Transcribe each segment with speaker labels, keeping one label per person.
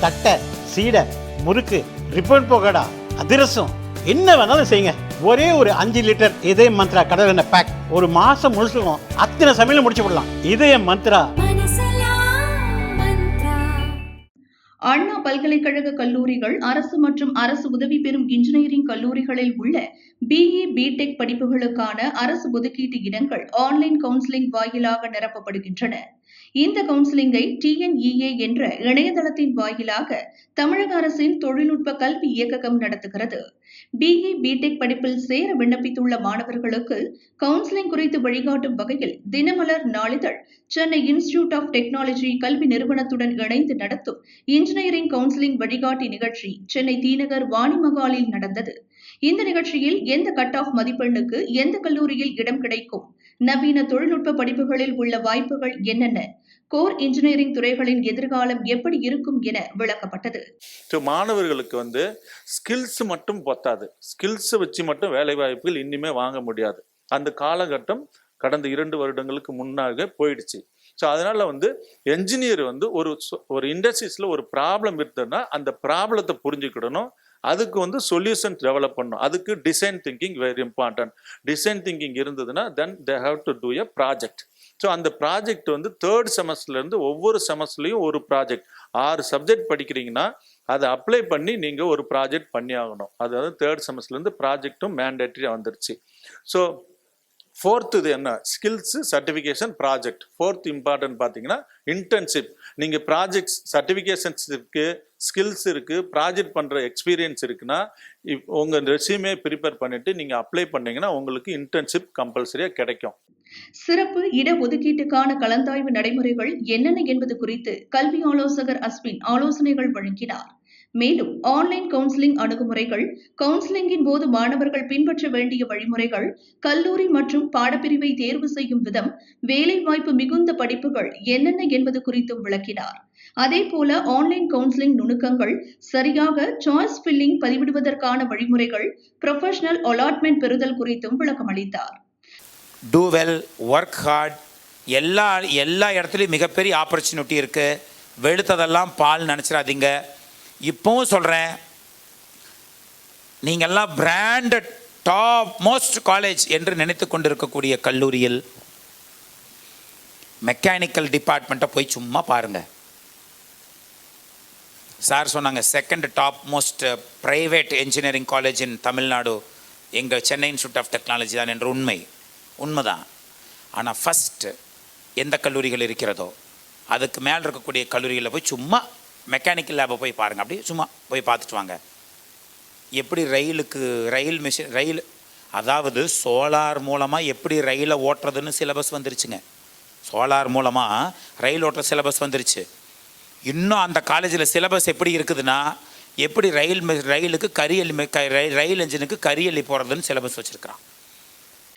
Speaker 1: தட்டை சீடை முறுக்கு ரிப்பன் போகடா அதிரசம் என்ன வேணாலும் செய்யுங்க. ஒரே ஒரு அஞ்சு லிட்டர் இதய மந்த்ரா கடல் எண்ணெய் பேக் ஒரு மாசம் முழுசுக்கும் அத்தனை சமையலும் முடிச்சு விடலாம். இதய மந்த்ரா.
Speaker 2: அண்ணா பல்கலைக்கழக கல்லூரிகள் அரசு மற்றும் அரசு உதவி பெறும் இன்ஜினியரிங் கல்லூரிகளில் உள்ள பிஇ பிடெக் படிப்புகளுக்கான அரசு ஒதுக்கீட்டு இடங்கள் ஆன்லைன் கவுன்சிலிங் வாயிலாக நிரப்பப்படுகின்றன. இந்த கவுன்சிலிங்கை டிஎன்இஏ என்ற இணையதளத்தின் வாயிலாக தமிழக அரசின் தொழில்நுட்ப கல்வி இயக்ககம் நடத்துகிறது. பிஇ பிடெக் படிப்பில் சேர விண்ணப்பித்துள்ள மாணவர்களுக்கு கவுன்சிலிங் குறித்து வழிகாட்டும் வகையில் தினமலர் நாளிதழ் சென்னை இன்ஸ்டிடியூட் ஆஃப் டெக்னாலஜி கல்வி நிறுவனத்துடன் இணைந்து நடத்தும் இன்ஜினியரிங் கவுன்சிலிங் வழிகாட்டி நிகழ்ச்சி சென்னை தீநகர் வாணிமகாலில் நடந்தது. இந்த நிகழ்ச்சியில் எந்த கட் ஆஃப் மதிப்பெண்ணுக்கு எந்த கல்லூரியில் இடம் கிடைக்கும்? நவீன தொழில்நுட்ப படிப்புகளில் உள்ள வாய்ப்புகள் என்னென்ன? கோர் இன்ஜினியரிங் துறைகளின் எதிர்காலம் எப்படி இருக்கும் என விளக்கப்பட்டது.
Speaker 3: ஸோ மாணவர்களுக்கு வந்து ஸ்கில்ஸ் மட்டும் பத்தாது. ஸ்கில்ஸ் வச்சு மட்டும் வேலை வாய்ப்புகள் இனிமே வாங்க முடியாது. அந்த காலகட்டம் கடந்த இரண்டு வருடங்களுக்கு முன்னாக போயிடுச்சு. ஸோ அதனால வந்து என்ஜினியர் வந்து ஒரு ஒரு இண்டஸ்ட்ரீஸில் ஒரு ப்ராப்ளம் இருந்ததுன்னா அந்த ப்ராப்ளத்தை புரிஞ்சுக்கிடணும். அதுக்கு வந்து சொல்யூஷன் டெவலப் பண்ணணும். அதுக்கு design thinking very important design thinking இருந்ததுன்னா then they have to do a project so அந்த ப்ராஜெக்ட் வந்து தேர்ட் செமஸ்டர்லேருந்து ஒவ்வொரு செமஸ்டர்லையும் ஒரு ப்ராஜெக்ட் ஆறு சப்ஜெக்ட் படிக்கிறீங்கன்னா அதை அப்ளை பண்ணி நீங்கள் ஒரு ப்ராஜெக்ட் பண்ணி ஆகணும். அதாவது தேர்ட் செமஸ்டர்லேருந்து ப்ராஜெக்ட்டும் மேண்டேட்டரியாக வந்துருச்சு. ஸோ ஃபோர்த்து இது என்ன? Skills certification project fourth important பார்த்தீங்கன்னா இன்டர்ன்ஷிப் நீங்கள் ப்ராஜெக்ட்ஸ் சர்டிஃபிகேஷன்ஸ் இருக்குது ஸ்கில்ஸ் இருக்குது ப்ராஜெக்ட் பண்ணுற எக்ஸ்பீரியன்ஸ் இருக்குன்னா இப் உங்கள் ரெசியூமே ப்ரிப்பேர் பண்ணிவிட்டு நீங்கள் அப்ளை பண்ணீங்கன்னா உங்களுக்கு இன்டர்ன்ஷிப் கம்பல்சரியாக கிடைக்கும்.
Speaker 2: சிறப்பு இடஒதுக்கீட்டுக்கான கலந்தாய்வு நடைமுறைகள் என்னென்ன என்பது குறித்து கல்வி ஆலோசகர் அஸ்வின் ஆலோசனைகள் வழங்கினார். மேலும் ஆன்லைன் கவுன்சிலிங் அணுகுமுறைகள் கவுன்சிலிங்கின் போது மாணவர்கள் பின்பற்ற வேண்டிய வழிமுறைகள் கல்லூரி மற்றும் பாடப்பிரிவை தேர்வு செய்யும் விதம் வேலைவாய்ப்பு மிகுந்த படிப்புகள் என்னென்ன என்பது குறித்தும் விளக்கினார். அதேபோல ஆன்லைன் கவுன்சிலிங் நுணுக்கங்கள் சரியாக சாய்ஸ் ஃபில்லிங் பதிவிடுவதற்கான வழிமுறைகள் ப்ரொஃபஷனல் அலாட்மெண்ட் பெறுதல் குறித்தும் விளக்கமளித்தார்.
Speaker 4: டூ வெல் ஒர்க் ஹார்ட் எல்லா எல்லா இடத்துலையும் மிகப்பெரிய ஆப்பர்ச்சுனிட்டி இருக்குது வெளுத்ததெல்லாம் பால் நினச்சிடாதீங்க. இப்போவும் சொல்கிறேன் நீங்கள்லாம் பிராண்டட் டாப் மோஸ்ட் காலேஜ் என்று நினைத்து கொண்டிருக்கக்கூடிய கல்லூரியில் மெக்கானிக்கல் டிபார்ட்மெண்ட்டை போய் சும்மா பாருங்கள் சார் சொன்னாங்க second top most private engineering college in Tamil Nadu எங்கள் சென்னை இன்ஸ்டியூட் ஆஃப் டெக்னாலஜி தான் என்ற உண்மை. உண்மைதான். ஆனால் ஃபஸ்ட்டு எந்த கல்லூரிகள் இருக்கிறதோ அதுக்கு மேலே இருக்கக்கூடிய கல்லூரிகளில் போய் சும்மா மெக்கானிக்கல் லேபை போய் பாருங்கள் அப்படி சும்மா போய் பார்த்துட்டு வாங்க. எப்படி ரயிலுக்கு ரயில் மிஷின் ரயில் அதாவது சோலார் மூலமாக எப்படி ரயிலை ஓட்டுறதுன்னு சிலபஸ் வந்துருச்சுங்க. சோலார் மூலமாக ரயில் ஓட்டுற சிலபஸ் வந்துருச்சு. இன்னும் அந்த காலேஜில் சிலபஸ் எப்படி இருக்குதுன்னா எப்படி ரயில் ரயிலுக்கு கரியல் க- ரயில் ரயில் என்ஜினுக்கு கரியலி போகிறதுன்னு சிலபஸ் வச்சுருக்கிறான்.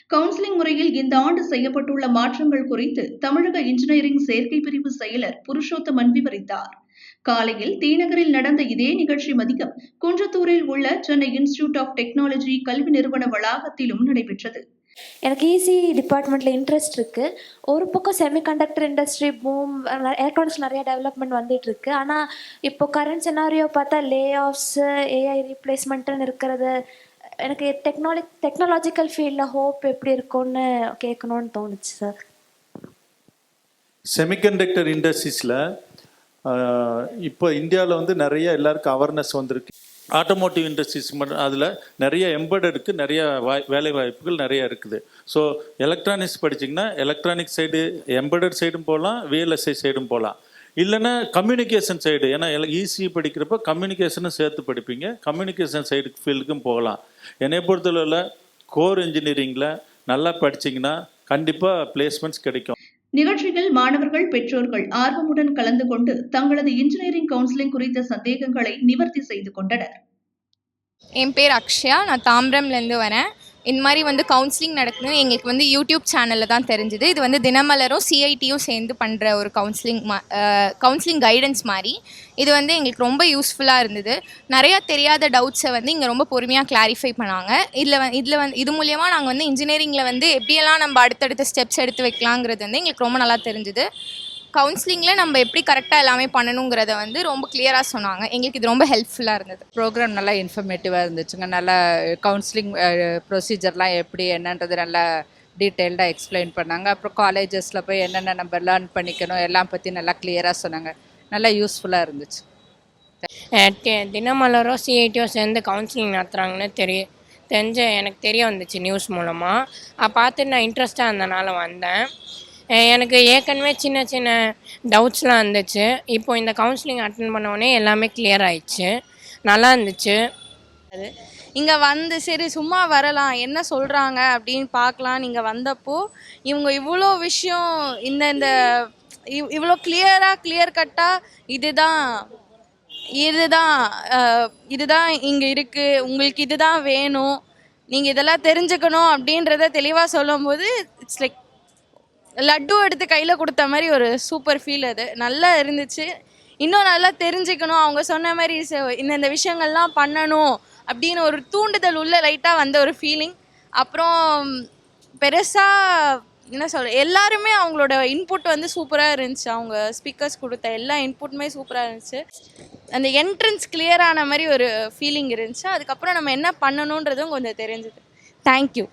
Speaker 2: கவுன்சிலிங் முறையில் இந்த ஆண்டு செய்யப்பட்டுள்ள மாற்றங்கள் குறித்து தமிழக இன்ஜினியரிங் சேர்க்கை பிரிவு செயலர் புருஷோத்தமன் விவரித்தார். காலையில் தீநகரில் நடந்த இதே நிகழ்ச்சி மதியம் குன்றத்தூரில் உள்ள சென்னை இன்ஸ்டிடியூட் ஆஃப் டெக்னாலஜி கல்வி நிறுவன வளாகத்திலும் நடைபெற்றது.
Speaker 5: எனக்கு ஈஸி டிபார்ட்மெண்ட்டில் இன்ட்ரெஸ்ட் இருக்குது ஒரு பக்கம் செமிகண்டக்டர் இண்டஸ்ட்ரி பூம் எலக்ட்ரானிக்ஸ் நிறைய டெவலப்மெண்ட் வந்துட்டு இருக்கு ஆனால் இப்போ கரண்ட் சினாரியோ பார்த்தா லே ஆஃப்ஸு ஏஐ ரீப்ளேஸ்மெண்ட்டுன்னு இருக்கிறது எனக்கு டெக்னாலஜி டெக்னாலஜிக்கல் ஃபீல்டில் ஹோப் எப்படி இருக்கும்னு கேட்கணும்னு தோணுச்சு சார்
Speaker 3: செமிகண்டக்டர் இண்டஸ்ட்ரீஸில் இப்போ இந்தியாவில் வந்து நிறைய எல்லாருக்கும் அவேர்னஸ் வந்திருக்கு. ஆட்டோமோட்டிவ் இண்டஸ்ட்ரீஸ் மட்டும் அதில் நிறைய எம்பர்டடுக்கு நிறைய வாய் வேலை வாய்ப்புகள் நிறைய இருக்குது. ஸோ எலக்ட்ரானிக்ஸ் படிச்சிங்கன்னா எலக்ட்ரானிக் சைடு எம்பர்டட் சைடும் போகலாம் விஎல்எஸ்ஐ சைடும் போகலாம் இல்லைன்னா கம்யூனிகேஷன் சைடு ஏன்னா ஈஸி படிக்கிறப்ப கம்யூனிகேஷனும் சேர்த்து படிப்பீங்க. கம்யூனிகேஷன் சைடு ஃபீல்டுக்கும் போகலாம். என்னை பொறுத்தளவில் கோர் இன்ஜினியரிங்கில் நல்லா படிச்சிங்கன்னா கண்டிப்பாக பிளேஸ்மெண்ட்ஸ் கிடைக்கும்.
Speaker 2: நிகழ்ச்சியில் மாணவர்கள் பெற்றோர்கள் ஆர்வமுடன் கலந்து கொண்டு தங்களது இன்ஜினியரிங் கவுன்சிலிங் குறித்த சந்தேகங்களை நிவர்த்தி செய்து கொண்டனர்.
Speaker 6: என் பேர் அக்ஷயா. நான் தாம்பரம்லேருந்து வரேன். இந்த மாதிரி வந்து கவுன்சிலிங் நடக்குதுன்னு எங்களுக்கு வந்து யூடியூப் சேனலில் தான் தெரிஞ்சுது. இது வந்து தினமலரும் சிஐடியும் சேர்ந்து பண்ணுற ஒரு கவுன்சிலிங் மா கவுன்சிலிங் கைடன்ஸ் மாதிரி. இது வந்து எங்களுக்கு ரொம்ப யூஸ்ஃபுல்லாக இருந்தது. நிறையா தெரியாத டவுட்ஸை வந்து இங்கே ரொம்ப பொறுமையாக கிளாரிஃபை பண்ணாங்க. இதில் வந்து இதில் வந்து இது மூலயமா நாங்கள் வந்து இன்ஜினியரிங்கில் வந்து எப்படியெல்லாம் நம்ம அடுத்தடுத்த ஸ்டெப்ஸ் எடுத்து வைக்கலாங்கிறது வந்து எங்களுக்கு ரொம்ப நல்லா தெரிஞ்சுது. கவுன்சிலிங்கில் நம்ம எப்படி கரெக்டாக எல்லாமே பண்ணணுங்கிறத வந்து ரொம்ப கிளியராக சொன்னாங்க. எங்களுக்கு இது ரொம்ப ஹெல்ப்ஃபுல்லாக இருந்தது.
Speaker 7: ப்ரோக்ராம் நல்லா இன்ஃபர்மேட்டிவாக இருந்துச்சுங்க. நல்லா கவுன்சிலிங் ப்ரொசீஜர்லாம் எப்படி என்னன்றது நல்லா டீட்டெயில்டாக எக்ஸ்பிளைன் பண்ணாங்க. அப்புறம் காலேஜஸில் போய் என்னென்ன நம்ம லேர்ன் பண்ணிக்கணும் எல்லாம் பற்றி நல்லா கிளியராக சொன்னாங்க. நல்லா யூஸ்ஃபுல்லாக இருந்துச்சு.
Speaker 8: தினமலரோ சிஐடியோ சேர்ந்து கவுன்சிலிங் நடத்துகிறாங்கன்னு தெரிய தெரிஞ்ச எனக்கு தெரிய வந்துச்சு நியூஸ் மூலமாக பார்த்துட்டு நான் இன்ட்ரெஸ்டாக இருந்தனால வந்தேன். எனக்கு ஏற்கனவே சின்ன சின்ன டவுட்ஸ்லாம் இருந்துச்சு. இப்போ இந்த கவுன்சிலிங் அட்டன் பண்ண எல்லாமே கிளியர் ஆயிடுச்சு. நல்லா இருந்துச்சு. அது.
Speaker 6: இங்கே வந்து சரி சும்மா வரலாம். என்ன சொல்கிறாங்க அப்படின்னு பார்க்கலாம். நீங்கள் வந்தப்போ இவங்க இவ்வளோ விஷயம் இந்த இந்த இவ்- இவ்வளோ கிளியராக கிளியர் கட்டாக இதுதான் இதுதான் இதுதான் இங்கே இருக்குது உங்களுக்கு இதுதான் வேணும். நீங்கள் இதெல்லாம் தெரிஞ்சுக்கணும் அப்படின்றத தெளிவாக சொல்லும்போது இட்ஸ் லைக் லட்டு எடுத்து கையில் கொடுத்த மாதிரி ஒரு சூப்பர் ஃபீல் அது. நல்லா இருந்துச்சு. இன்னும் நல்லா தெரிஞ்சுக்கணும். அவங்க சொன்ன மாதிரி ச- இந்த இந்த விஷயங்கள்லாம் பண்ணணும் அப்படின்னு ஒரு தூண்டுதல் உள்ள லைட்டாக வந்த ஒரு ஃபீலிங் அப்புறம் பெருசாக என்ன சொல்ற எல்லாருமே அவங்களோட இன்புட் வந்து சூப்பராக இருந்துச்சு. அவங்க ஸ்பீக்கர்ஸ் கொடுத்த எல்லா இன்புட்டுமே சூப்பராக இருந்துச்சு. அந்த என்ட்ரன்ஸ் கிளியர் ஆன மாதிரி ஒரு ஃபீலிங் இருந்துச்சு. அதுக்கப்புறம் நம்ம என்ன பண்ணணுன்றதும் கொஞ்சம் தெரிஞ்சுது. தேங்க்யூ